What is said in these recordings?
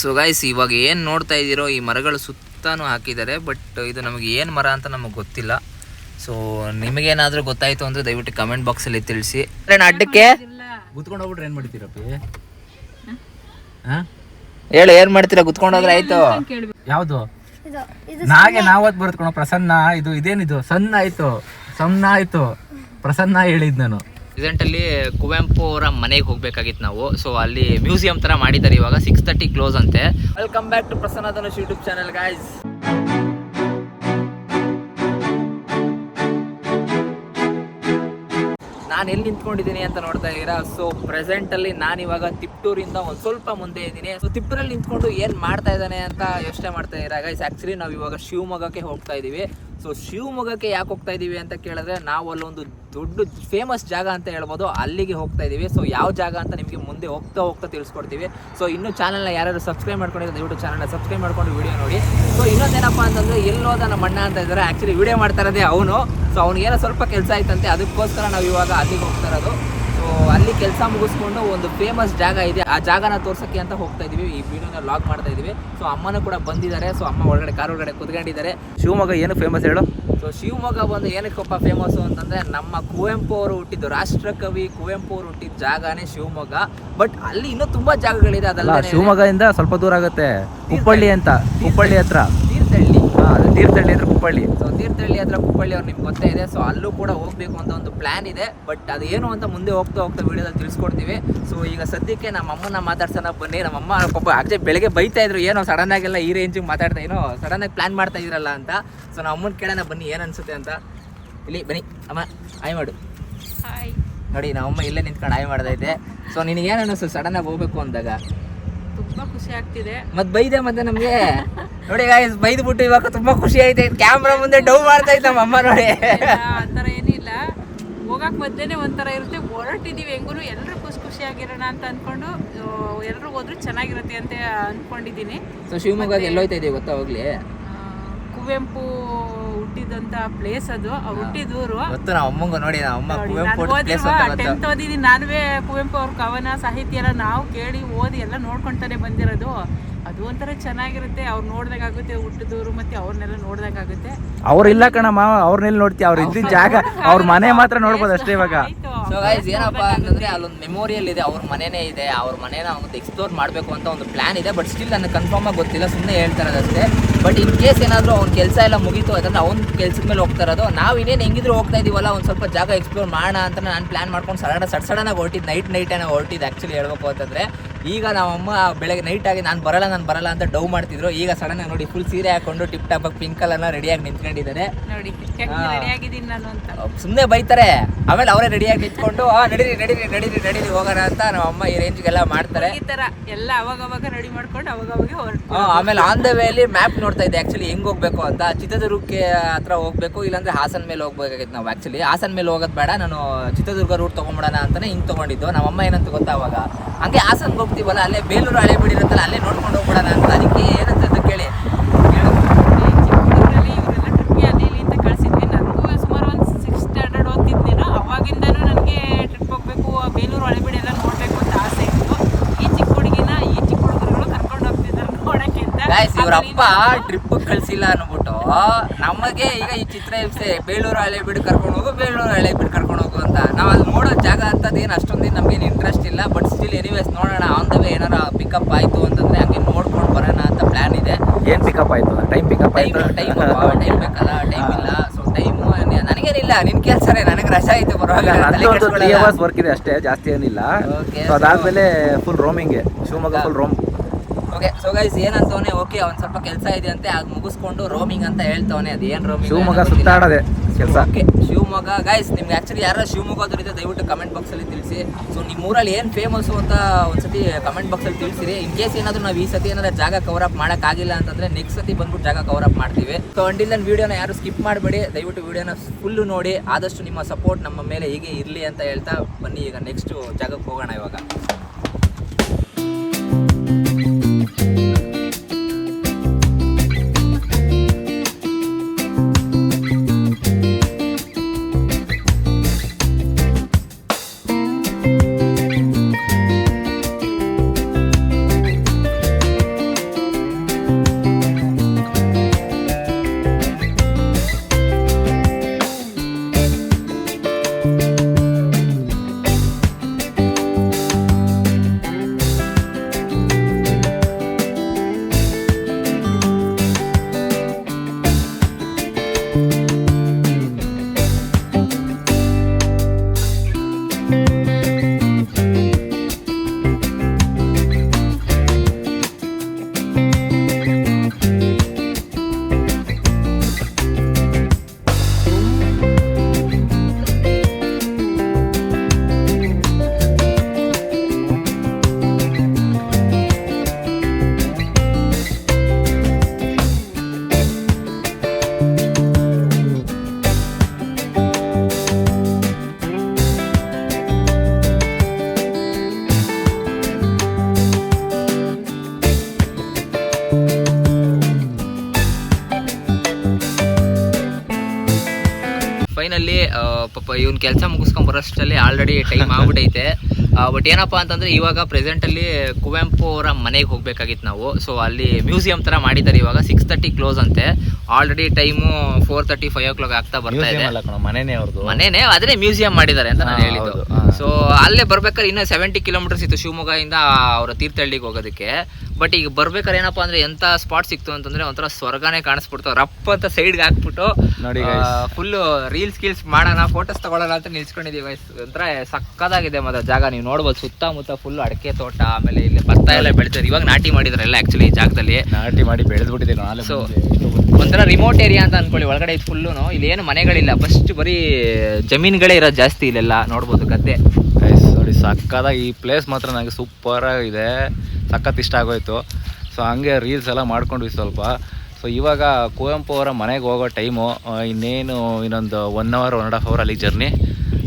So guys ಇವಾಗ ಏನು ನೋಡ್ತಾ ಇದ್ದೀರೋ ಈ ಮರಗಳು ಸುತ್ತಾನು ಹಾಕಿದ್ದಾರೆ ಬಟ್ ಇದು ನಮಗೆ ಏನು ಮರ ಅಂತ ನಮಗೆ ಗೊತ್ತಿಲ್ಲ. ಸೊ ನಿಮಗೇನಾದರೂ ಗೊತ್ತಾಯಿತು ಅಂದರೆ ದಯವಿಟ್ಟು ಕಮೆಂಟ್ ಬಾಕ್ಸಲ್ಲಿ ತಿಳಿಸಿ. ಅಡ್ಡಕ್ಕೆ ಗುತ್ಕೊಂಡು ಹೋಗ್ಬಿಟ್ರೆ ಏನ್ ಮಾಡ್ತೀರಪ್ಪ ಹಾ? ಹೇಳು ಏನು ಮಾಡ್ತೀರಾ? ಕುತ್ಕೊಂಡೋದ್ರೆ ಆಯ್ತು. ಯಾವುದು? ನಾಗೆ ನಾವತ್ ಬರ್ತ್ಕೊಂಡು ಪ್ರಸನ್ನ ಇದು ಇದೇನಿದು? ಸಣ್ಣ ಆಯ್ತು. ಸಣ್ಣ ಆಯ್ತು. ಪ್ರಸನ್ನ ಹೇಳಿದ್ ನಾನು. ಪ್ರೆಸೆಂಟಲ್ಲಿ ಕುವೆಂಪು ಅವರ ಮನೆಗೆ ಹೋಗ್ಬೇಕಾಗಿತ್ತು ನಾವು. ಸೊ ಅಲ್ಲಿ ಮ್ಯೂಸಿಯಂ ತರ ಮಾಡಿದ್ದಾರೆ ಇವಾಗ. ಸಿಕ್ಸ್ ತರ್ಟಿ ಕ್ಲೋಸ್ ಅಂತೆ. Welcome back to Prasanna Dhanush YouTube channel guys ನಾನು ಎಲ್ಲಿ ನಿಂತ್ಕೊಂಡಿದ್ದೀನಿ ಅಂತ ನೋಡ್ತಾ ಇದ್ದೀರಾ? ಸೊ ಪ್ರೆಸೆಂಟಲ್ಲಿ ನಾನಿವಾಗ ತಿಪ್ಟೂರಿಂದ ಒಂದು ಸ್ವಲ್ಪ ಮುಂದೆ ಇದ್ದೀನಿ. ಸೊ ತಿಪ್ಟೂರಲ್ಲಿ ನಿಂತ್ಕೊಂಡು ಏನು ಮಾಡ್ತಾ ಇದ್ದಾನೆ ಅಂತ ಯೋಚನೆ ಮಾಡ್ತಾ ಇದ್ದೀರಾ ಗೈಸ್ ಆ್ಯಕ್ಚುಲಿ ನಾವು ಇವಾಗ ಶಿವಮೊಗ್ಗಕ್ಕೆ ಹೋಗ್ತಾ ಇದ್ದೀವಿ ಸೊ ಶಿವಮೊಗ್ಗಕ್ಕೆ ಯಾಕೆ ಹೋಗ್ತಾ ಇದ್ದೀವಿ ಅಂತ ಕೇಳಿದ್ರೆ ನಾವು ಅಲ್ಲೊಂದು ದೊಡ್ಡ ಫೇಮಸ್ ಜಾಗ ಅಂತ ಹೇಳ್ಬೋದು. ಅಲ್ಲಿಗೆ ಹೋಗ್ತಾ ಇದ್ದೀವಿ ಸೊ ಯಾವ ಜಾಗ ಅಂತ ನಿಮಗೆ ಮುಂದೆ ಹೋಗ್ತಾ ಹೋಗ್ತಾ ತಿಳಿಸ್ಕೊಡ್ತೀವಿ. ಸೊ ಇನ್ನೂ ಚಾನಲ್ನ ಯಾರು ಸಬ್ಸ್ಕ್ರೈಬ್ ಮಾಡ್ಕೊಂಡಿರೋ ದಯವಿಟ್ಟು ಚಾನಲ್ನ ಸಬ್ಸ್ಕ್ರೈಬ್ ಮಾಡ್ಕೊಂಡು ವಿಡಿಯೋ ನೋಡಿ. ಸೊ ಇನ್ನೊಂದೇನಪ್ಪ ಅಂತಂದರೆ ಎಲ್ಲೋದ ನಮ್ಮ ಅಣ್ಣ ಅಂತ ಇದ್ದಾರೆ. ಆ್ಯಕ್ಚುಲಿ ವಿಡಿಯೋ ಮಾಡ್ತಾ ಇರೋದೇ ಅವನು. ಸೊ ಅವ್ನಿಗೇನೋ ಸ್ವಲ್ಪ ಕೆಲಸ ಆಯ್ತಂತೆ. ಅದಕ್ಕೋಸ್ಕರ ನಾವು ಇವಾಗ ಅಲ್ಲಿಗೆ ಹೋಗ್ತಾ ಇರೋದು. ಕೆಲಸ ಮುಗಿಸ್ಕೊಂಡು ಒಂದು ಫೇಮಸ್ ಜಾಗ ಇದೆ. ಆ ಜಾಗನ ತೋರ್ಸಕ್ಕೆ ಅಂತ ಹೋಗ್ತಾ ಇದೀವಿ. ಈ ವಿಡಿಯೋನ ಲಾಗ್ ಮಾಡ್ತಾ ಇದೀವಿ. ಸೊ ಅಮ್ಮನೂ ಕೂಡ ಬಂದಿದ್ದಾರೆ. ಸೊ ಅಮ್ಮ ಒಳಗಡೆ ಕಾರ್ ಒಳಗಡೆ ಕುತ್ಕೊಂಡಿದ್ದಾರೆ. ಶಿವಮೊಗ್ಗ ಏನು ಫೇಮಸ್ ಹೇಳು? ಸೊ ಶಿವಮೊಗ್ಗ ಬಂದು ಏನಕ್ಕಪ್ಪ ಫೇಮಸ್ ಅಂತಂದ್ರೆ ನಮ್ಮ ಕುವೆಂಪು ಅವರು ಹುಟ್ಟಿದ್ದು ರಾಷ್ಟ್ರಕವಿ ಕುವೆಂಪು ಅವರು ಹುಟ್ಟಿದ ಜಾಗನೇ ಶಿವಮೊಗ್ಗ. ಬಟ್ ಅಲ್ಲಿ ಇನ್ನೂ ತುಂಬಾ ಜಾಗಗಳಿದೆ. ಅದಲ್ಲ ಅದಲ್ಲ ಶಿವಮೊಗ್ಗದಿಂದ ಸ್ವಲ್ಪ ದೂರ ಆಗುತ್ತೆ. ಹುಬ್ಬಳ್ಳಿ ಅಂತ. ಹುಬ್ಬಳ್ಳಿ ಹತ್ರ. ತೀರ್ಥಹಳ್ಳಿ. ಅದು ತೀರ್ಥಹಳ್ಳಿ ಹತ್ರ ಕುಪ್ಪಳ್ಳಿ. ಸೊ ತೀರ್ಥಹಳ್ಳಿ ಹತ್ರ ಕುಪ್ಪಳ್ಳಿ ಅವ್ರು ನಿಮ್ಗೆ ಗೊತ್ತೇ ಇದೆ. ಸೊ ಅಲ್ಲೂ ಕೂಡ ಹೋಗಬೇಕು ಅಂತ ಒಂದು ಪ್ಲಾನ್ ಇದೆ. ಬಟ್ ಅದು ಏನು ಅಂತ ಮುಂದೆ ಹೋಗ್ತಾ ಹೋಗ್ತಾ ವೀಡಿಯೋದಲ್ಲಿ ತಿಳಿಸ್ಕೊಡ್ತೀವಿ. ಸೊ ಈಗ ಸದ್ಯಕ್ಕೆ ನಮ್ಮ ಅಮ್ಮನ ಮಾತಾಡ್ಸೋಣ ಬನ್ನಿ. ನಮ್ಮ ಅಮ್ಮ ಪಾಪ ಆಕ್ಚುಲಿ ಬೆಳಗ್ಗೆ ಬೈತಾ ಇದ್ರು. ಏನೋ ಸಡನ್ ಆಗೆಲ್ಲ ಈ ರೇಂಜಿಗೆ ಮಾತಾಡ್ತಾ ಏನೋ ಸಡನ್ ಆಗಿ ಪ್ಲಾನ್ ಮಾಡ್ತಾ ಇದ್ರಲ್ಲ ಅಂತ. ಸೊ ನಮ್ಮ ಅಮ್ಮನ ಕೇಳೋಣ ಬನ್ನಿ. ಏನು ಅನ್ಸುತ್ತೆ ಅಂತ. ಇಲ್ಲಿ ಬನ್ನಿ. ಅಮ್ಮ ಆಯ್ ಮಾಡು. ನೋಡಿ ನಮ್ಮಮ್ಮ ಇಲ್ಲೇ ನಿಂತ್ಕೊಂಡು ಆಯ್ ಮಾಡ್ದೈತೆ ಸೊ ನಿನಗೆ ಏನು ಅನ್ನಿಸ್ತು ಸಡನ್ ಆಗಿ ಹೋಗ್ಬೇಕು ಅಂದಾಗ. ತುಂಬಾ ಖುಷಿ ಆಗ್ತಿದೆ. ಮತ್ ಬೈದೆ ಮತ್ತೆ ನಮ್ಗೆ. ನೋಡಿ ಗಾಯ್ಸ್ ಬೈದ್ ಬಿಟ್ಟು ಇವಾಗ ತುಂಬಾ ಖುಷಿ ಐತೆ ಕ್ಯಾಮ್ರಾ ಮುಂದೆ ಡೌ ಮಾಡ್ತಾ ಇದ್ದ ನಮ್ಮ ಅಮ್ಮ ನೋಡಿ. ಆತರ ಏನಿಲ್ಲ. ಹೋಗಕ್ ಮಧ್ಯೆ ಒಂಥರ ಇರುತ್ತೆ. ಹೊರಟಿದೀವಿ ಹೆಂಗೂ ಎಲ್ಲರೂ ಖುಷಿ ಖುಷಿಯಾಗಿರೋಣ ಅಂತ ಅನ್ಕೊಂಡು ಎಲ್ಲರೂ ಹೋದ್ರು ಚೆನ್ನಾಗಿರುತ್ತೆ ಅಂತ ಅನ್ಕೊಂಡಿದ್ದೀನಿ. ಸೊ ಶಿವಮೊಗ್ಗ ಎಲ್ಲೋಯ್ತಾ ಇದೀವಿ ಗೊತ್ತಾ ಹೋಗ್ಲಿ? ಕುವೆಂಪು ಹುಟ್ಟಿದಂತ ಪ್ಲೇಸ್ ಅದು. ಅವ್ರು ಹುಟ್ಟಿದ ಊರು ಗೊತ್ತು ನಮ್ಮ ಅಮ್ಮಂಗ ನೋಡಿ ನಮ್ಮ ಅಮ್ಮ ಕುವೆಂಪು ಪ್ಲೇಸ್ ಅಂತ. ಗೊತ್ತು ಟೆಂತ್ ಓದಿದ್ದೀನಿ ನಾನುವೇ ಕುವೆಂಪು ಅವ್ರ ಕವನ ಸಾಹಿತ್ಯ ಎಲ್ಲ ನಾವು ಕೇಳಿ ಓದಿ ಎಲ್ಲ ನೋಡ್ಕೊಂತಾನೆ ಬಂದಿರೋದು. ಅದು ಒಂಥರ ಚೆನ್ನಾಗಿರುತ್ತೆ. ಅವ್ರು ನೋಡ್ದಂಗಾಗುತ್ತೆ ಹುಟ್ಟಿದೂರು ಮತ್ತೆ ಅವ್ರನ್ನೆಲ್ಲ ನೋಡ್ದಂಗಾಗುತ್ತೆ ಅವ್ರು ಇಲ್ಲ ಕಣಮ್ಮ ಅವ್ರನ್ನೆಲ್ಲ ನೋಡ್ತೀವಿ ಅವ್ರ ಇದ್ದ ಜಾಗ ಅವ್ರ ಮನೆ ಮಾತ್ರ ನೋಡ್ಬೋದು ಅಷ್ಟೇ ಇವಾಗ. ಸೊ ಗೈಸ್ ಏನಪ್ಪ ಅಂತಂದ್ರೆ ಅಲ್ಲೊಂದು ಮೆಮೋರಿಯಲ್ ಇದೆ ಅವ್ರ ಮನೆನೇ ಇದೆ ಅವ್ರ ಮನೇನ ಒಂದು ಎಕ್ಸ್ಪ್ಲೋರ್ ಮಾಡಬೇಕು ಅಂತ ಒಂದು ಪ್ಲಾನ್ ಇದೆ ಬಟ್ ಸ್ಟಿಲ್ ನನಗೆ ಕನ್ಫರ್ಮ್ ಆಗಿ ಗೊತ್ತಿಲ್ಲ ಸುಮ್ಮನೆ ಹೇಳ್ತಾ ಇರೋದಷ್ಟೇ ಬಟ್ ಇನ್ ಕೇಸ್ ಏನಾದರೂ ಅವ್ನ ಕೆಲಸ ಎಲ್ಲ ಮುಗೀತು ಯಾಕಂದ್ರೆ ಅವ್ನ ಕೆಲ್ಸದ ಮೇಲೆ ಹೋಗ್ತಾ ಇರೋದು. ನಾವು ಇನ್ನೇನು ಹೆಂಗಿದ್ರು ಹೋಗ್ತಾ ಇದೀವಲ್ಲ ಒಂದು ಸ್ವಲ್ಪ ಜಾಗ ಎಕ್ಸ್ಪ್ಲೋರ್ ಮಾಡೋಣ ಅಂತ ನಾನು ಪ್ಲಾನ್ ಮಾಡ್ಕೊಂಡು ಸಡನ್ ಸಡ್ ಸಡನ್ನಾಗಿ ಹೊರಟಿದ್ದು ನೈಟ್ ನೈಟೇನೆ ಹೊರಟಿದ್ದು ಆ್ಯಕ್ಚುಲಿ ಹೇಳ್ಬೇಕು ಅಂತಂದ್ರೆ. ಈಗ ನಮ್ಮಮ್ಮ ಬೆಳಗ್ಗೆ ನೈಟ್ ಆಗಿ ನಾನು ಬರಲ್ಲ ನಾನು ಬರಲ್ಲ ಅಂತ ಡೌ ಮಾಡ್ತಿದ್ರು. ಈಗ ಸಡನ್ ಆಗಿ ನೋಡಿ ಫುಲ್ ಸೀರೆ ಹಾಕೊಂಡು ಟಿಪ್ ಟಾಪ್ ಆಗಿ ಪಿಂಕ್ ಕಲರ್ನ ರೆಡಿಯಾಗಿ ನಿಂತ್ಕೊಂಡಿದ್ದಾರೆ. ಸುಮ್ಮನೆ ಬೈತಾರೆ. ಆಮೇಲೆ ಅವರೇ ರೆಡಿಯಾಗಿ ನಿಂತ್ಕೊಂಡು ಆ ನಡೀರಿ ನಡೀರಿ ನಡೀರಿ ನಡೀರಿ ಹೋಗೋಣ ಅಂತ ನಮ್ಮ ಅಮ್ಮ ಈ ರೇಂಜ್ಗೆಲ್ಲ ಮಾಡ್ತಾರೆ. ಈ ತರ ಎಲ್ಲ ಅವಾಗ ಅವಾಗ ರೆಡಿ ಮಾಡ್ಕೊಂಡು ಅವಾಗ ಹೊರಟು ಆಮೇಲೆ ಆನ್ ದ ಅಲ್ಲಿ ಮ್ಯಾಪ್ ನೋಡ್ತಾ ಇದ್ದೆ ಆಕ್ಚುಲಿ ಹೆಂಗ್ ಹೋಗ್ಬೇಕು ಅಂತ? ಚಿತ್ರದುರ್ಗಕ್ಕೆ ಹತ್ರ ಹೋಗ್ಬೇಕು ಇಲ್ಲಾಂದ್ರೆ ಹಾಸನ ಮೇಲೆ ಹೋಗ್ಬೇಕಾಗಿತ್ತು ನಾವು ಆಕ್ಚುಲಿ ಹಾಸನ ಮೇಲೆ ಹೋಗೋದು ಬೇಡ ನಾನು ಚಿತ್ರದುರ್ಗ ರೂಟ್ ತಗೊಂಬಿಡೋಣ ಅಂತಾನೆ ಹಿಂಗ್ ತಗೊಂಡಿದ್ದು. ನಮ್ಮಮ್ಮ ಏನಂತ ಗೊತ್ತಾವಾಗ ಹಂಗೆ ಹಾಸನ್ಗೆ ಹೋಗ್ತೀವಲ್ಲ ಅಲ್ಲೇ ಬೇಲೂರು ಹಳೆ ಬಿಡಿರುತ್ತಲ್ಲ ಅಲ್ಲೇ ನೋಡ್ಕೊಂಡು ಹೋಗ್ಬಿಡೋಣ ಅಂತ ಅದಕ್ಕೆ ಏನಂತ ಅಂತ ಕೇಳಿ. ಬೇಲೂರು ಹಳೆಬೀಡು ಎಲ್ಲ ನೋಡಬೇಕು ಅಂತ ಆಸೆ ಇತ್ತು. ಈ ಚಿಕ್ಕ ಹುಡುಗಿನ ಈ ಚಿಕ್ಕ ಹುಡುಗರುಗಳು ಕರ್ಕೊಂಡು ಹೋಗ್ತಿದ್ದಾರೆ ಇವ್ರಪ್ಪ ಟ್ರಿಪ್ ಕಳ್ಸಿಲ್ಲ ಅನ್ಬಿಟ್ಟು ನಮಗೆ ಈಗ ಈ ಚಿತ್ರ ಹಿಂಸೆ ಬೇಲೂರು ಹಳೆ ಬಿಡ್ ಕರ್ಕೊಂಡು ಹೋಗು ಬೇಲೂರು ಹಳೆ ಬಿಡು ಕರ್ಕೊಂಡು ಹೋಗು. ಅಂತ. ನಾವು ಅಲ್ಲಿ ನೋಡೋ ಜಾಗ ಅಂತದೇನು ಅಷ್ಟೊಂದೇನು ನಮಗೇನು ಇಂಟ್ರೆಸ್ಟ್ ಇಲ್ಲ ಬಟ್ ಸ್ಟಿಲ್ ಎನಿವೇಸ್ ನೋಡೋಣ. ಆನ್ ದ ವೇ ಏನಾರ ಪಿಕಪ್ ಆಯಿತು ಅಂತಂದ್ರೆ ಹಂಗೆ ನೋಡ್ಕೊಂಡು ಬರೋಣ ಅಂತ ಪ್ಲಾನ್ ಇದೆ. ಏನು ಪಿಕಪ್ ಆಯಿತು? Time pickup time time time ಬೇಕಲ್ಲ ಟೈಮ್ ಇಲ್ಲ. ಸೊ ಟೈಮ್ ನನಗೇನಿಲ್ಲ ನಿನ್ ಕೆಲ್ಸನೇ ನನಗೆ ರಜಾ ಆಯಿತು. ಅವರ್ಸ್ ವರ್ಕ್ ಇದೆ ಅಷ್ಟೇ ಜಾಸ್ತಿ ಏನಿಲ್ಲ. ಸೊ ಅದಾದ್ಮೇಲೆ full roaming Shivamogga full roam okay. So guys ಏನಂತವನೆ okay ಅವ್ನ್ ಸ್ವಲ್ಪ ಕೆಲಸ ಇದೆ ಅಂತೆ ಅದ್ ಮುಗಿಸ್ಕೊಂಡು ರೋಮಿಂಗ್ ಅಂತ ಹೇಳ್ತವನೆ ಅದು ಏನು ರೋಮಿಂಗ್ ಶಿವಮೊಗ್ಗ ಸುತ್ತಾಡದೆ ಕೆಲಸ. ಓಕೆ ಶಿವಮೊಗ್ಗ. ಗೈಸ್ ನಿಮ್ಗೆ ಆಕ್ಚುಲಿ ಯಾರು ಶಿವಮೊಗ್ಗದವ್ರಿದೆ ದಯವಿಟ್ಟು ಕಮೆಂಟ್ ಬಾಕ್ಸ್ ಅಲ್ಲಿ ತಿಳಿಸಿ. ಸೊ ನಿಮ್ಮ ಊರಲ್ಲಿ ಏನ್ ಫೇಮಸ್ ಅಂತ ಒಂದ್ಸತಿ ಕಮೆಂಟ್ ಬಾಕ್ಸ್ ಅಲ್ಲಿ ತಿಳಿಸಿರಿ. ಇನ್ ಕೇಸ್ ಏನಾದರೂ ನಾವು ಈ ಸತಿ ಏನಾದ್ರು ಜಾಗ ಕವರ್ ಅಪ್ ಮಾಡಕ್ ಆಗಿಲ್ಲ ಅಂತಂದ್ರೆ ನೆಕ್ಸ್ಟ್ ಸತಿ ಬಂದ್ಬಿಟ್ಟು ಜಾಗ ಕವರ್ ಅಪ್ ಮಾಡ್ತೀವಿ. ಸೊ ಅಂಡಿಲ್ ನನ್ನ ವಿಡಿಯೋನ ಯಾರು ಸ್ಕಿಪ್ ಮಾಡಬೇಡಿ. ದಯವಿಟ್ಟು ವಿಡಿಯೋನ ಫುಲ್ಲು ನೋಡಿ. ಆದಷ್ಟು ನಿಮ್ಮ ಸಪೋರ್ಟ್ ನಮ್ಮ ಮೇಲೆ ಹೀಗೆ ಇರಲಿ ಅಂತ ಹೇಳ್ತಾ ಬನ್ನಿ. ಈಗ ನೆಕ್ಸ್ಟ್ ಜಾಗಕ್ಕೆ ಹೋಗೋಣ ಇವಾಗ. ಫೈನಲಿ ಪಾಪ ಇವನ್ ಕೆಲಸ ಮುಗಿಸ್ಕೊಂಡ್ ಬರೋಷ್ಟರಲ್ಲಿ ಆಲ್ರೆಡಿ ಟೈಮ್ ಆಗ್ಬಿಟ್ಟೈತೆ ಬಟ್ ಏನಪ್ಪಾ ಅಂತಂದ್ರೆ ಇವಾಗ ಪ್ರೆಸೆಂಟ್ ಅಲ್ಲಿ ಕುವೆಂಪು ಅವರ ಮನೆಗೆ ಹೋಗ್ಬೇಕಾಗಿತ್ತು ನಾವು. ಸೊ ಅಲ್ಲಿ ಮ್ಯೂಸಿಯಂ ತರ ಮಾಡಿದ್ದಾರೆ ಇವಾಗ. ಸಿಕ್ಸ್ ತರ್ಟಿ ಕ್ಲೋಸ್ ಅಂತೆ. Already time four thirty five o'clock ಆಗ್ತಾ ಬರ್ತಾ ಇದೆ. ಮನೆನೇ ಮನೇನೆ ಅದೇ ಮ್ಯೂಸಿಯಂ ಮಾಡಿದ್ದಾರೆ ಅಂತ ನಾನು ಹೇಳಿದ್ದು. ಸೊ ಅಲ್ಲೇ ಬರ್ಬೇಕಾದ್ರೆ ಇನ್ನೂ ಸೆವೆಂಟಿ ಕಿಲೋಮೀಟರ್ಸ್ ಇತ್ತು ಶಿವಮೊಗ್ಗದಿಂದ ಅವರ ತೀರ್ಥಹಳ್ಳಿಗೆ ಹೋಗೋದಕ್ಕೆ. ಬಟ್ ಈಗ ಬರ್ಬೇಕಾದ್ರೆ ಏನಪ್ಪ ಅಂದ್ರೆ ಎಂತ ಸ್ಪಾಟ್ ಸಿಕ್ತು ಅಂತಂದ್ರೆ ಒಂಥರ ಸ್ವರ್ಗನೇ ಕಾಣಿಸ್ಬಿಡ್ತು. ರಪ್ ಅಂತ ಸೈಡ್ಗೆ ಹಾಕ್ಬಿಟ್ಟು ನೋಡಿ ಫುಲ್ ರೀಲ್ಸ್ ಗೀಲ್ಸ್ ಮಾಡೋಣ ಫೋಟೋಸ್ ತಗೊಳ್ಳೋಣ ಅಂತ ನಿಲ್ಸ್ಕೊಂಡಿದೀವಿ guys. ಒಂಥರ ಸಕ್ಕದಾಗಿದೆ ಮತ್ತೆ ಜಾಗ. ನೀವು ನೋಡ್ಬೋದು ಸುತ್ತಮುತ್ತ ಫುಲ್ ಅಡಕೆ ತೋಟ ಆಮೇಲೆ ಇಲ್ಲಿ ಭತ್ತ ಎಲ್ಲ ಬೆಳಿತಾರೆ ಇವಾಗ ನಾಟಿ ಮಾಡಿದ್ರೆ ಎಲ್ಲ ಆಕ್ಚುಲಿ ಈ ಜಾಗದಲ್ಲಿ. ನಾಟಿ ಮಾಡಿ ಬೆಳೆದ್ಬಿಟ್ಟಿದೆ ನಾನು ಸೊ ಒಂಥರ ರಿಮೋಟ್ ಏರಿಯಾ ಅಂತ ಅನ್ಕೊಳ್ಳಿ. ಒಳಗಡೆ ಇದು ಫುಲ್ಲು ಇಲ್ಲಿ ಏನು ಮನೆಗಳಿಲ್ಲ. ಫಸ್ಟ್ ಬರೀ ಜಮೀನುಗಳೇ ಇರೋದು ಜಾಸ್ತಿ ಇಲ್ಲೆಲ್ಲ. ನೋಡ್ಬೋದು ಗದ್ದೆ. ಗೈಸ್ ಸಕ್ಕತ್ತಾಗಿ ಈ ಪ್ಲೇಸ್ ಮಾತ್ರ ನನಗೆ ಸೂಪರಾಗಿದೆ ಇದೆ ಸಖತ್ ಇಷ್ಟ ಆಗೋಯ್ತು. ಸೊ ಹಂಗೆ ರೀಲ್ಸ್ ಎಲ್ಲ ಮಾಡ್ಕೊಂಡ್ವಿ ಸ್ವಲ್ಪ. ಸೊ ಇವಾಗ ಕುವೆಂಪು ಅವರ ಮನೆಗೆ ಹೋಗೋ ಟೈಮು ಇನ್ನೇನು ಇನ್ನೊಂದು one hour one and half hour ಅಲ್ಲಿಗೆ ಜರ್ನಿ